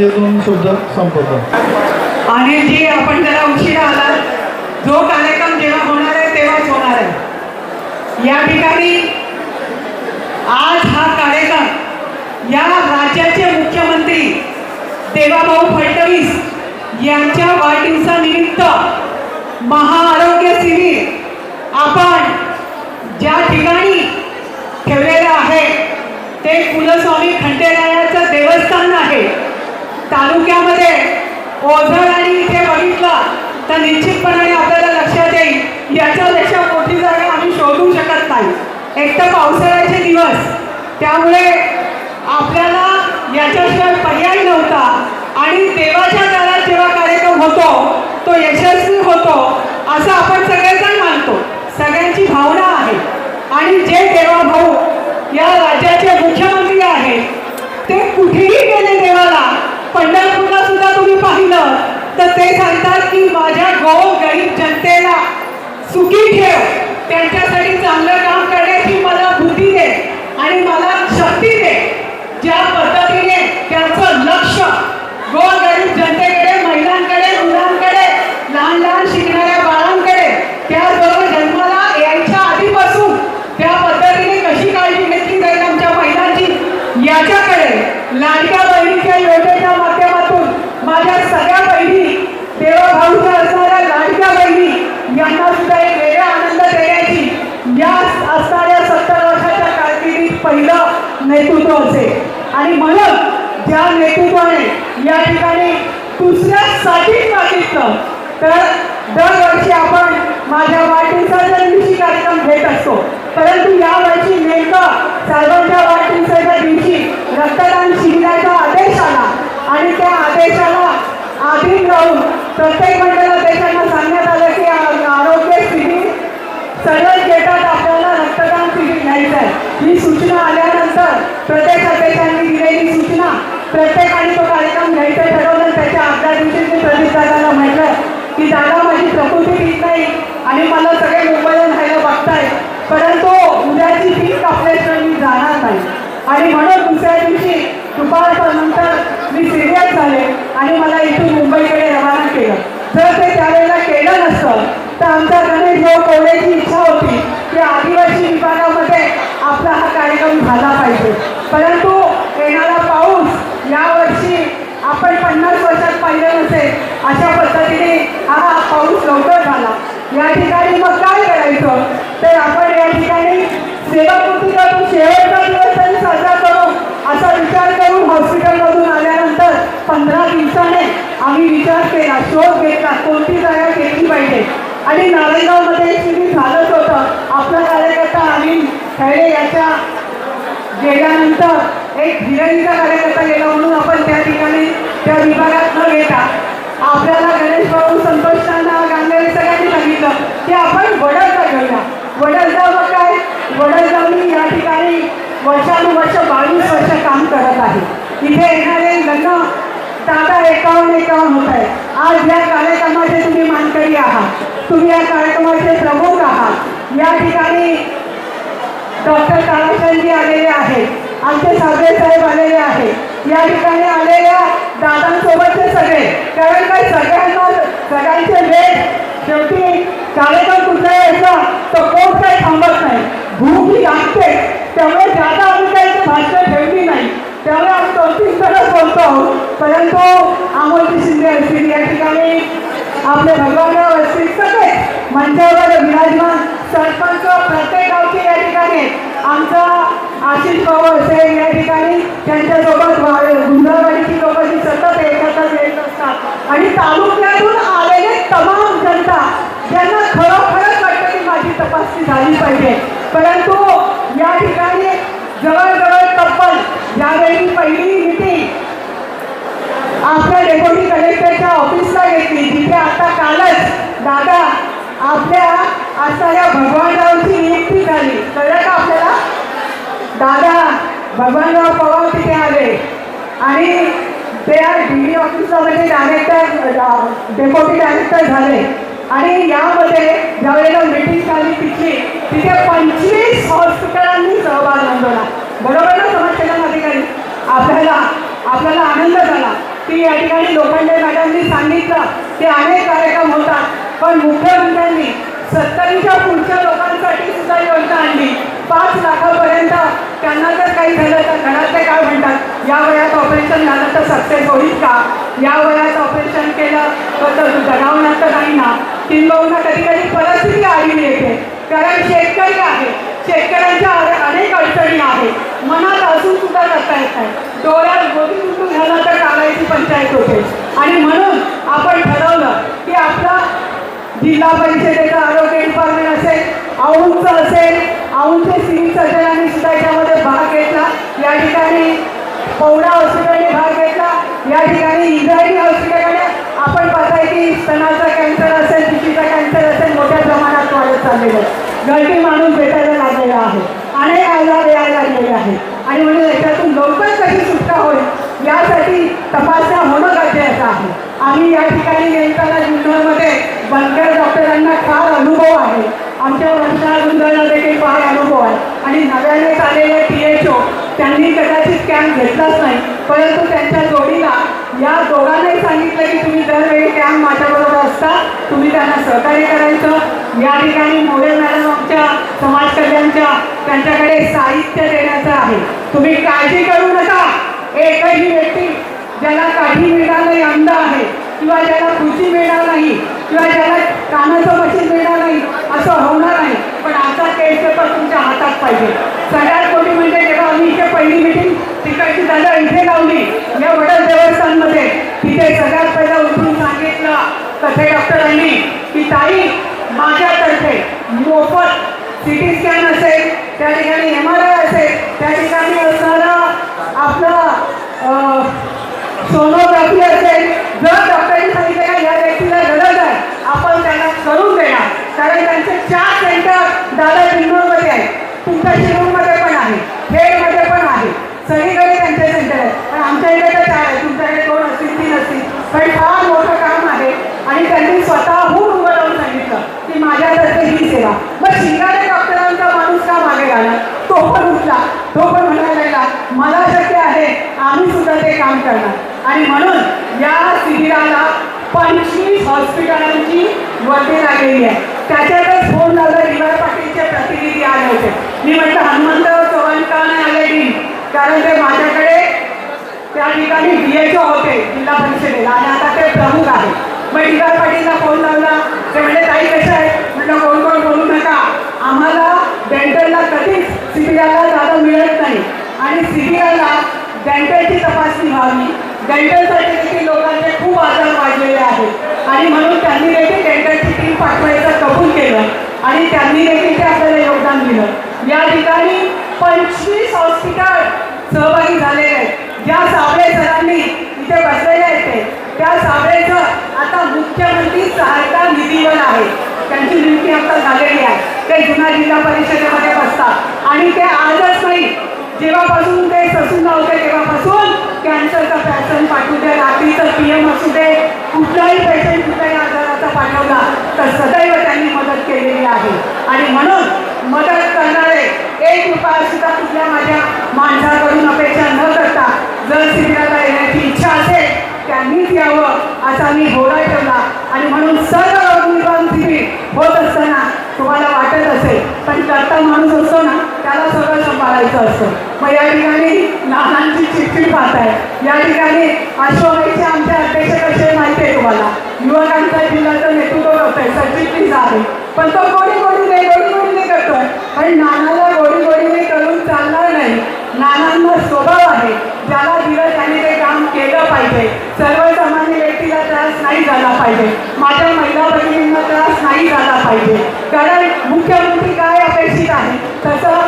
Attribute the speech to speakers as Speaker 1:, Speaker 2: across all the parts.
Speaker 1: माझे दोन शब्द संपवतो.
Speaker 2: अनिलजी आपण जरा उशिरा आला जो कार्यक्रम जेव्हा होणार आहे तेव्हाच होणार आहे. या ठिकाणी आज हा कार्यक्रम या राज्याचे मुख्यमंत्री देवाभाऊ फडणवीस यांच्या वाढदिवसानिमित्त महाआरोग्य शिबिर आपण ज्या ठिकाणी ठेवलेलं आहे ते कुलस्वामी खंडेरायाचं देवस्थान आहे. तालुक्यामध्ये ओझर आणि इथे बघितलं तर निश्चितपणाने आपल्याला लक्षात येईल याच्यापेक्षा मोठी जागा आम्ही शोधू शकत नाही. एक तर पावसाळ्याचे दिवस त्यामुळे आपल्याला याच्याशिवाय पर्याय नव्हता. आणि देवाच्या दारात जेव्हा कार्यक्रम होतो तो यशस्वी होतो असं आपण सगळेजण मानतो. सगळ्यांची भावना आहे. आणि जे देवाभाऊ या राज्याचे मुख्यमंत्री आहेत ते कुठेही गेले देवाला पंढरपूरला सुद्धा तुम्ही पाहिलं तर ते सांगतात की माझ्या गो गरीब जनतेला सुखी ठेव. त्यांच्यासाठी चांगलं काम करण्याची मला बुद्धी दे आणि मला शक्ती दे. ज्या पद्धतीने त्यांचं लक्ष गोल गरीब जनतेकडे महिलांकडे मुलांकडे लहान लहान शिकणाऱ्या बाळांकडे त्याचबरोबर जन्माला यायच्या आधीपासून त्या पद्धतीने कशी काळजी घेतली जाईल आमच्या महिलांची याच्याकडे लाडक्या बहिणीच्या योजनेच्या माध्यमातून माझ्या सगळ्या बहिणी देवाभाऊच्या असणाऱ्या लाडक्या बहिणी यांना सुद्धा एक वेगळा आनंद देण्याची या असणाऱ्या सत्तर वर्षाच्या कारकिर्दीत पहिलं नेतृत्व असेल आणि म्हणून ज्या नेतृत्वाने या ठिकाणी दुसऱ्यासाठीच तर दरवर्षी आपण माझ्या वाढदिवसाच्या दिवशी कार्यक्रम घेत असतो. परंतु यावर्षी नेमकं सर्वांच्या वाढदिवसाच्या दिवशी रक्तदान शिबिराचा आदेश आला आणि त्या आदेशाला आधीन राहून प्रत्येक मंडळाध्यक्षांना सांगण्यात आलं की आरोग्य शिबिर सर्वच डेटात आपल्याला रक्तदान शिबिर घ्यायचं आहे. ही सूचना आल्यानंतर प्रत्येक अध्यक्षांनी दिलेली सूचना प्रत्येकाने तो कार्यक्रम घ्यायचा ठरवलं आणि त्याच्या आदल्या दिवशी मी प्रदीप दादाला म्हटलं जागा माझी प्रकृती ठीक नाही आणि मला सगळे मुंबईला राहायला बघताय परंतु उद्याची पीक कापल्याशिवाय मी जाणार नाही. आणि म्हणून दुसऱ्या दिवशी दुपारनंतर मी सिरियस झाले आणि मला इथून मुंबईकडे रवाना केलं. जर ते त्यावेळेला केलं नसतं तर आमच्या गणेश भाऊ कोवड्याची इच्छा होती की आधी विभागामध्ये आपला हा कार्यक्रम झाला पाहिजे परंतु येणारा पाऊस यावर्षी आपण पन्नास वर्षात पाहिलं नसेल अशा पद्धतीने हा पाऊस लवकर झाला या ठिकाणी मग काय करायचं तर आपण या ठिकाणी सेवाकृती करून शेवटचा दिवस तरी साजरा करू असा विचार करून हॉस्पिटलमधून आल्यानंतर पंधरा दिवसाने आम्ही विचार केला शोध घेतला कोणती जागा घेतली पाहिजे? आणि नारायणगावमध्ये तुम्ही झालंच होतं. आपला कार्यकर्ता अनिल खैरे याच्या गेल्यानंतर एक हिरणीचा कार्यकर्ता गेला म्हणून आपण त्या ठिकाणी त्या विभागात न घेता आपल्याला गणेश भाऊ संतोषांना गांधीने सगळ्यांनी सांगितलं की आपण वडलचा घेऊया वडलचा काय? वडलगावनी या ठिकाणी वर्षानुवर्ष बावीस वर्ष काम करत आहे. इथे येणारे लग्न दादा एकावन्न एकावन्न होत आहे आज या कार्यक्रमाचे तुम्ही मानकरी आहात. तुम्ही या कार्यक्रमाचे प्रमुख आहात. या ठिकाणी डॉक्टर ताराचंदजी आलेले आहेत. आमचे साबळे साहेब आलेले आहेत. या ठिकाणी आलेल्या दादांसोबतचे सगळे कारण काय सगळ्यांना सगळ्यांचे वेळ शेवटी कार्यक्रम कुठला यायचा तर कोण काही थांबत नाही. भूक लागते त्यामुळे जादा काही इथे ठेवली नाही. त्यामुळे आम्ही दोन बोलतो. आहोत परंतु अमोलजी शिंदे असतील या ठिकाणी आपले भगवानराव असतील सगळे मंचावर विराजमान सरपंच प्रत्येक गावचे या ठिकाणी. आमचा आशिष भाऊ असेल या ठिकाणी. त्यांच्यासोबत गुंजारवाडीची लोक सतत एकत्र येत असतात. आणि तालुक्यातून आलेले तमाम जनता ज्यांना खरोखरच वाटतं की माझी तपासणी झाली पाहिजे. परंतु या ठिकाणी जवळजवळ तब्बल यावेळी पहिली मिटिंग आपल्या डेप्युटी कलेक्टरच्या ऑफिसला घेतली. जिथे आता कालच दादा आपल्या असणाऱ्या भगवानरावची नियुक्ती झाली. कळलं का आपल्याला? दादा भगवानराव पवार तिथे आले. आणि ते आज डी डी ऑफिसला म्हणजे डायरेक्टर डेप्युटी डायरेक्टर झाले. आणि यामध्ये ज्यावेळेला मीटिंग झाली तिथली तिथे पंचवीस हॉस्पिटलांनी सहभाग नोंदवला. बरोबर ना समाजकल्याण अधिकारी? आपल्याला आपल्याला आनंद झाला. की या ठिकाणी लोखंडे मॅडमनी सांगितलं की अनेक कार्यक्रम होतात पण मुख्यमंत्र्यांनी सत्तरीच्या पुढच्या लोकांसाठी सुद्धा योजना आणली. पाच लाखापर्यंत त्यांना जर काही झालं तर घरातले काय म्हणतात? या वयात ऑपरेशन झालं तर सक्सेस होईल का? या वयात ऑपरेशन केलं तर जगावणार तर नाही ना? किंबहुना कधी कधी परिस्थिती आढळून येते कारण शेतकरी आहे. शेतकऱ्यांच्या अनेक अडचणी आहेत मनात असून सुद्धा करता येत नाही. डोळ्यात गोटी उठून झालं तर काढायची पंचायत होते. आणि म्हणून आपण ठरवलं की आपला जिल्हा परिषदेचं आरोग्य डिपार्टमेंट असेल औंधचं असेल औंधचे सिव्हिल सर्जनांनी सुद्धा याच्यामध्ये भाग घेतला. या ठिकाणी पौडा हॉस्पिटलने भाग घेतला. या ठिकाणी इंद्रायणी हॉस्पिटलने आपण पाहताय की स्तनाचा चाललेलं आहे. गळती माणूस भेटायला लागलेला आहे. अनेक आजार यायला लागलेले आहेत आणि म्हणून याच्यातून लवकर कशी सुटका होईल यासाठी तपासण्या होणं गरजेचं आहे. आम्ही या ठिकाणी येताना जुन्नरमध्ये बनकर डॉक्टरांना फार अनुभव आहे. आमच्या वर्षा जुन्नरला देखील फार अनुभव आहे. आणि नव्याने आलेले टी एच ओ त्यांनी कदाचित कॅम्प घेतलाच नाही. परंतु त्यांच्या जोडीला या दोघांनाही सांगितलं की तुम्ही दरवेळी कॅम्प माझ्याबरोबर असता. तुम्ही त्यांना सहकार्य करायचं. या ठिकाणी मोरे मॅडम आमच्या समाज कल्याणच्या त्यांच्याकडे साहित्य देण्याचं आहे. तुम्ही काळजी करू नका. एकही व्यक्ती ज्याला काही मिळणार नाही अंध आहे. किंवा ज्याला खुर्ची मिळणार नाही किंवा ज्याला कानाचं मशीन मिळणार नाही असं होणार नाही. पण आता केस पेपर तुमच्या हातात पाहिजे. सगळ्यात मोठी म्हणजे जेव्हा आम्ही इथे पहिली मिटिंग तिकडची दादा इथे लावली या वडल देवस्थानमध्ये. तिथे सगळ्यात पहिला उठून सांगितलं कथे डॉक्टरांनी की ताई माझ्यातर्फे मोफत सी टी स्कॅन असेल त्या ठिकाणी एम आर आय असेल त्या ठिकाणी असणारा आपलं सोनोग्राफी असेल जर डॉक्टरांनी सांगितलं का या व्यक्तीला गरज आहे आपण त्यांना करून देणार कारण त्यांचे चार सेंटर दादा जिल्ह्यामध्ये आहे तुमच्या शिरूरमध्ये पण आहे. खेडमध्ये पण आहे. सगळीकडे त्यांचे सेंटर आहे पण आमच्या इकडे तर चार आहे तुमच्याकडे दोन असतील तीन असतील. पण फार मोठं काम आहे. आणि त्यांनी स्वतःहून उभं राहून सांगितलं की माझ्यातर्फे ही सेवा. मग शिंगाडे डॉक्टरांचा माणूस का मागे आला तो पण उठला. तो पण म्हणायला लागला मला शक्य आहे. आम्ही सुद्धा ते काम करणार. आणि म्हणून या शिबिराला पंचवीस हॉस्पिटलांची वर्दी लागलेली आहे. त्याच्यातच फोन झाला दिवार पाटीलचे प्रतिनिधी आले होते. मी म्हटलं हनुमंतराव चव्हाण का नाही आले मी कारण ते माझ्याकडे त्या ठिकाणी डी होते जिल्हा परिषदेला. आणि आता ते प्रमुख आहे मग दिवार पाटीलला फोन लावला. ते म्हणजे ताई कसं आहे? म्हटलं कोण कोण बोलू नका. आम्हाला डेंटलला कधीच सीबीआयला जागा मिळत नाही. आणि सीबीआयला डेंटलची तपासणी व्हावी. डेंटलसाठी देखील लोकांचे खूप आजार वाढलेले आहेत. आणि म्हणून त्यांनी देखील टेंडरची टीम पाठवायचं कबूल केलं. आणि त्यांनी देखील ते आपल्याला योगदान दिलं. या ठिकाणी पंचवीस हॉस्पिटल सहभागी झालेले आहेत. ज्या सावळे सरांनी इथे बसलेले आहेत ते. त्या साबळेचं आता मुख्यमंत्री सहायता निधीवर आहे. त्यांची नियुक्ती आता झालेली आहे. ते जुना जिल्हा परिषदेमध्ये बसतात. आणि ते आजच नाही जेव्हापासून ते ससून होते तेव्हापासून कॅन्सरचा पॅशन पाठवू दे रात्रीचं पी एम असू दे कुठलाही पेशंट कुठल्याही आजाराचा पाठवला तर सदैव त्यांनी मदत केलेली आहे. आणि म्हणून मदत करणारे एक रुपया सुद्धा कुठल्या माझ्या माणसाकडून अपेक्षा न करता जर शिबिराला येण्याची इच्छा असेल त्यांनीच यावं असा मी होरा ठेवला. आणि म्हणून सर्व रोगनिवारण शिबिर होत असताना तुम्हाला वाटत असेल पण करता माणूस असतो ना त्याला सगळं सांभाळायचं असतं मग या ठिकाणी लहानांची चिठ्ठी पाहताय या ठिकाणी अश्वबाईचे आमचे अध्यक्ष कसे माहिती आहे तुम्हाला? युवकांचा जिल्ह्याचं नेतृत्व करतोय सचिन प्लीज आहे पण तो गोडी गोडीने गोडी गोडीने करतोय. पण नानाला गोडी गोडीने करून चालणार नाही. नानांना स्वभाव आहे. ज्याला दिवस त्याने ते काम केलं पाहिजे. सर्वसामान्य व्यक्तीला त्रास नाही झाला पाहिजे. माझ्या महिला बहिणींना त्रास नाही झाला पाहिजे. कारण मुख्यमंत्री काय अपेक्षित आहे? तसं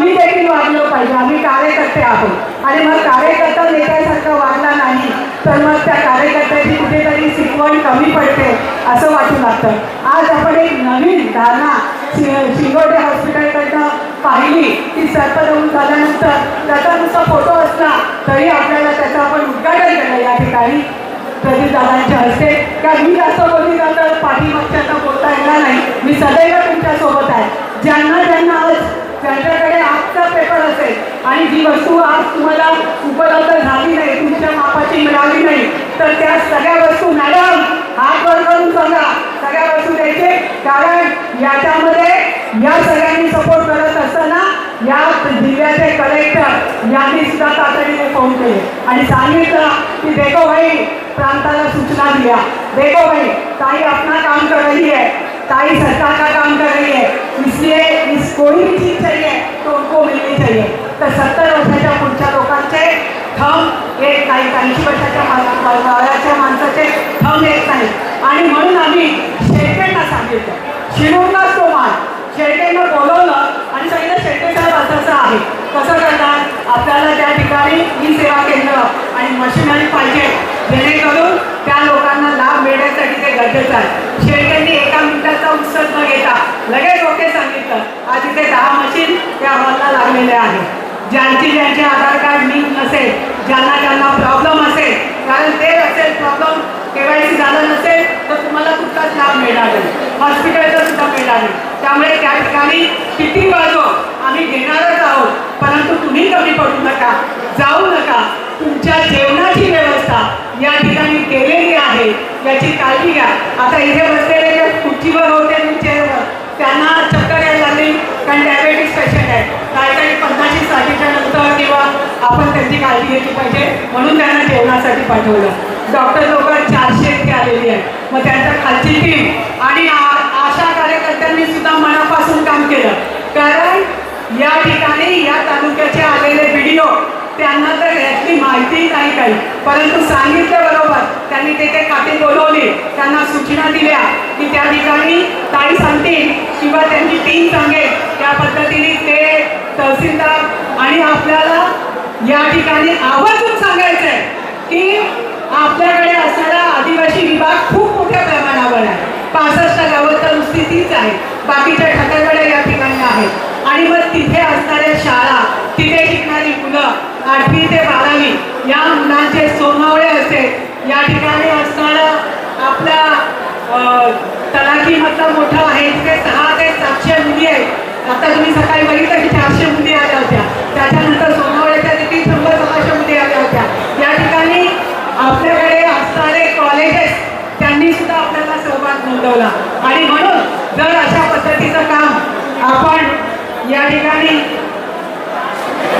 Speaker 2: आम्ही देखील वागलो पाहिजे. आम्ही कार्यकर्ते आहोत. आणि मग कार्यकर्ता नेत्यासारखं वागला नाही तर मग त्या कार्यकर्त्याची कुठेतरी शिकवण कमी पडते असं वाटू लागतं. आज आपण एक नवीन धारणा शि- शिंगोटे हॉस्पिटलकडनं पाहिली की सर्पदंश झाल्यानंतर त्याचा नुसता फोटो असला तरी आपल्याला त्याचं आपण उद्घाटन केलं या ठिकाणी. प्रदीपदादांच्या हस्ते. का मी जास्त बोलली तर पाठीमागच्या बोलता येणार नाही. मी सदैव तुमच्यासोबत आहे. ज्यांना ज्यांना आज ज्यांच्याकडे आजचा पेपर असेल आणि जी वस्तू आज तुम्हाला उपलब्ध झाली नाही तुमच्या मापाची मिळाली नाही तर त्या सगळ्या वस्तू मॅडम हात वर करून सांगा. सगळ्या वस्तू द्यायचे. कारण याच्यामध्ये या सगळ्यांनी सपोर्ट करत असताना या जिल्ह्याचे कलेक्टर यांनी सुद्धा तातडीने फोन केले. आणि सांगितलं की देखो भाई प्रांताला सूचना दिल्या देखो भाई ताई अपना काम करही आहे ताई सरकार का काम कर रही है? इसलिए इस कोई भी चीज चाहिए तो उनको मिलनी चाहिए। तर सत्तर वर्षाच्या पुढच्या लोकांचे थम एक काही ऐंशी वर्षाच्या वयाच्या माणसाचे थम येत नाही आणि म्हणून आम्ही शेळकेंना सांगितलं शिरूरलाच तो मान शेळकेंना बोलवलं आणि सांगितलं शेळके साहेब असं आहे. कसं करतात आपल्याला त्या ठिकाणी ई सेवा केंद्र आणि मशिनरी पाहिजे. जेणेकरून त्या लोकांना लाभ मिळण्यासाठी ते गरजेचं आहे. शेळकेंनी एका मिनिटाचा उत्सव न घेता लगेच ओके सांगितलं. आज इथे दहा मशीन त्या हॉलला लागलेले आहेत. ज्यांची ज्यांचे आधार कार्ड लिंक नसेल ज्यांना ज्यांना प्रॉब्लेम असेल कारण ते असेल प्रॉब्लेम केवायसी झालं नसेल तर तुम्हाला कुठलाच लाभ मिळणार नाही हॉस्पिटलचा सुद्धा मिळणार नाही त्यामुळे त्या ठिकाणी किती बाजू आम्ही घेणारच आहोत. परंतु तुम्ही कमी पडू नका जाऊ नका. तुमच्या जेवणाची व्यवस्था या ठिकाणी केलेली आहे याची काळजी घ्या. आता इथे बसलेले जे खुर्चीवर होते चेअरवर त्यांना चक्कर यायला लागली कारण डायबेटीस पेशंट आहे. काही काही पन्नाशी साठीच्या नंतर किंवा आपण त्यांची काळजी घेतली पाहिजे म्हणून त्यांना जेवणासाठी पाठवलं. डॉक्टर लोक चारशे इतके आलेली आहे मग त्यांच्या खालची टीम आणि आशा कार्यकर्त्यांनी सुद्धा मनापासून काम केलं. कारण या ठिकाणी या तालुक्याचे आलेले व्हिडिओ त्यांना तर यातली माहिती नाही काही. परंतु सांगितलं बरोबर. त्यांनी तेथे खाते बोलवली. त्यांना सूचना दिल्या की त्या ठिकाणी ताई सांगतील किंवा त्यांची टीम सांगेल. त्या पद्धतीने ते तहसीलदार आणि आपल्याला या ठिकाणी आवर्जून सांगायचं आहे की आपल्याकडे असणारा आदिवासी विभाग खूप मोठ्या प्रमाणावर आहे पासष्ट गावं तर नुसती तीच आहे. बाकीच्या ठकाकडे या ठिकाणी आहेत. आणि मग तिथे असणाऱ्या शाळा तिथे शिकणारी मुलं आठवी ते बारावी या मुलांचे सोनावळे असेल. या ठिकाणी असणारा आपला अं, मतलब मोठा आहे. तिथे सहा ते सातशे मुली आहेत. आता तुम्ही सकाळी बघितलं की चारशे मुली आल्या होत्या. त्याच्यानंतर सोनावळ्याच्या देखील शंभर सहाशे मुली आल्या होत्या या ठिकाणी आपल्याकडे असणारे कॉलेजेस त्यांनी सुद्धा आपल्याला सहभाग आणि म्हणून जर अशा पद्धतीचं काम आपण या ठिकाणी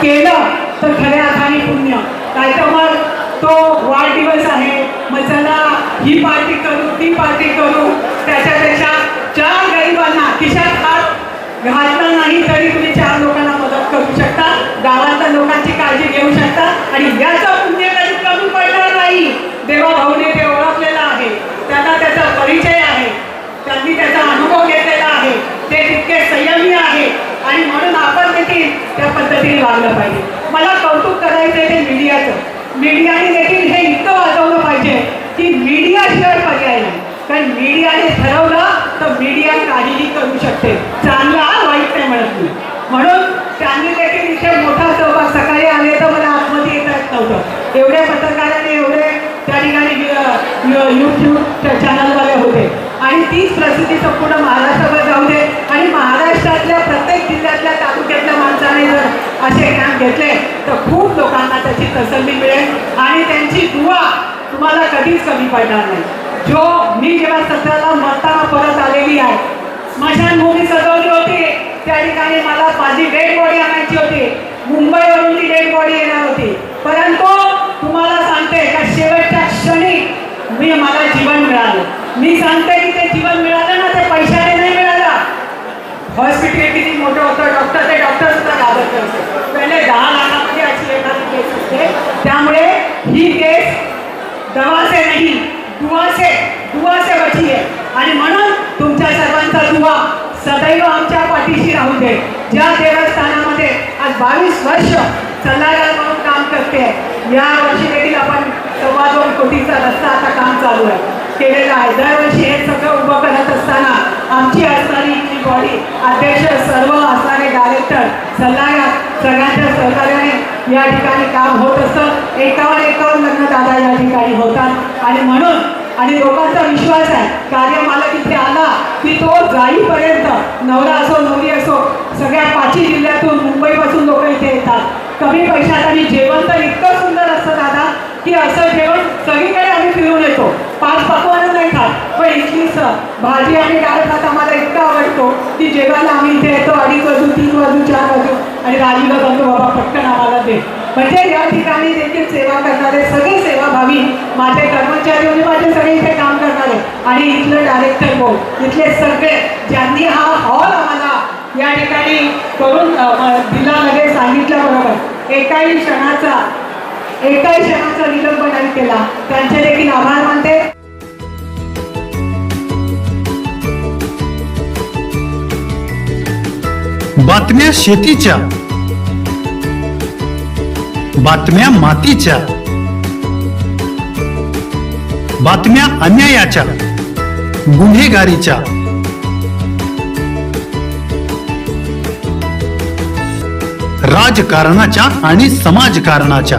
Speaker 2: केलं तर खऱ्या अर्थाने पुण्य. काय तर मग तो वाढदिवस आहे. मग चला ही पार्टी करू ती पार्टी करू. त्याच्यापेक्षा चार गरिबांना खिशात हात घातला नाही तरी तुम्ही चार लोकांना मदत करू शकता. गावातल्या लोकांची काळजी घेऊ शकता. आणि याचं पुण्य कधी कमी पडणार नाही. देवा भाऊने देवा ओळखलेलं आहे त्यांना त्याचा परिचय आहे त्यांनी त्याचा अनुभव घेतलेला आहे ते तितके संयमी आहे आणि म्हणून आपण देखील त्या पद्धतीने वागलं पाहिजे मला कौतुक करायचं आहे ते मीडियाचं मीडियाने देखील हे इतकं वाजवलं पाहिजे की मीडियाशिवाय पर्याय नाही कारण मीडियाने ठरवलं तर मीडिया काहीही करू शकते चांगला वाईट नाही म्हणत मी म्हणून त्यांनी देखील इथे मोठा सहभाग सकाळी आले तर मला आतमध्ये येता येत नव्हतं एवढे पत्रकारांनी एवढे त्या ठिकाणी यूट्यूब चॅनलवाले होते आणि तीच प्रसिद्धी संपूर्ण महाराष्ट्रावर जाऊ दे. आणि महाराष्ट्रातल्या प्रत्येक जिल्ह्यातल्या तालुक्यातल्या माणसाने जर असे काम घेतले तर खूप लोकांना त्याची तसल्ली मिळेल आणि त्यांची दुवा तुम्हाला कधीच कमी पडणार नाही. जो मी जेव्हा सत्राला मरताना परत आलेली आहे स्मशानभूमी सजवली होती. त्या ठिकाणी मला माझी डेड बॉडी आणायची होती. मुंबईवरून ती डेड बॉडी येणार होती. परंतु तुम्हाला सांगते का शेवटच्या क्षणी मी मला जीवन मिळालं. मी सांगते की ते जीवन मिळालं ना ते पैशाने नाही मिळाला. हॉस्पिटल किती मोठं होतं डॉक्टर ते डॉक्टर सुद्धा घाबरत पहिले दहा लाखामध्ये अशी एखादी केस असते त्यामुळे ही केस दवा नाही दुवासे दुवासे से बची आहे. आणि म्हणून तुमच्या सर्वांचा दुवा सदैव आमच्या पाठीशी राहू दे. ज्या देवस्थानामध्ये आज बावीस वर्ष सल्लागार म्हणून काम करते या वर्षी देखील आपण सव्वा दोन कोटीचा रस्ता आता काम चालू आहे. केलेलं आहे. दरवर्षी हे सगळं उभं करत असताना आमची असणारी इथली बॉडी अध्यक्ष सर्व असणारे डायरेक्टर सल्लागार सगळ्यांच्या सहकार्याने या ठिकाणी काम होत असतं. एकावर एकावर लग्न दादा या ठिकाणी होतात. आणि म्हणून आणि लोकांचा विश्वास आहे कार्यमालक इथे आला की तो जाईपर्यंत नवरा असो नवरी असो सगळ्या पाचही जिल्ह्यातून मुंबईपासून लोक इथे येतात. कमी पैशात आणि जेवण तर इतकं सुंदर असतं दादा की असं जेवण सगळीकडे आम्ही फिरून येतो. इथली सर भाजी आणि डाळ खात आम्हाला इतका आवडतो की जेवायला आम्ही इथे येतो अडीच वाजू तीन वाजू चार वाजू आणि राजीला सांगतो बाबा पटकन आम्हाला दे. म्हणजे या ठिकाणी देखील सेवा करणारे सगळे सेवाभावी माझे कर्मचारी म्हणजे माझे सगळे इथे काम करणारे आणि इथलं डायरेक्टर बोर्ड इथले सगळे ज्यांनी हा हॉल आम्हाला या ठिकाणी करून दिला लगेच सांगितल्याबरोबर एकाही क्षणाचा एकाही क्षणाचा विलंब केला. त्यांचे देखील आभार मानते.
Speaker 3: बातम्या शेतीच्या. बातम्या मातीच्या. बातम्या अन्यायाच्या. गुन्हेगारीच्या. राजकारणाच्या आणि समाजकारणाच्या.